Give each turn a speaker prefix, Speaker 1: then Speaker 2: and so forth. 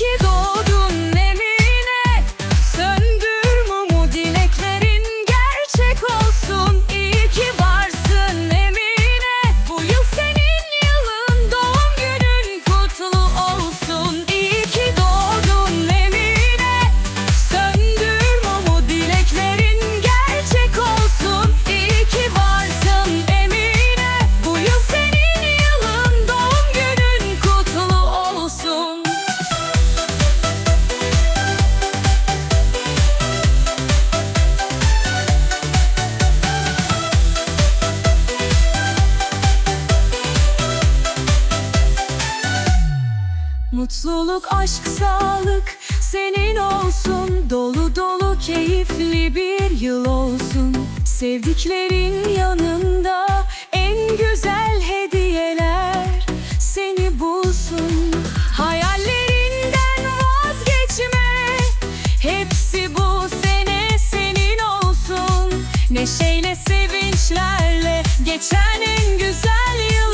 Speaker 1: き通 Mutluluk, aşk, sağlık senin olsun. Dolu dolu keyifli bir yıl olsun. Sevdiklerin yanında en güzel hediyeler seni bulsun. Hayallerinden vazgeçme Hepsi bu sene senin olsun. Neşeyle sevinçlerle geçen en güzel yıl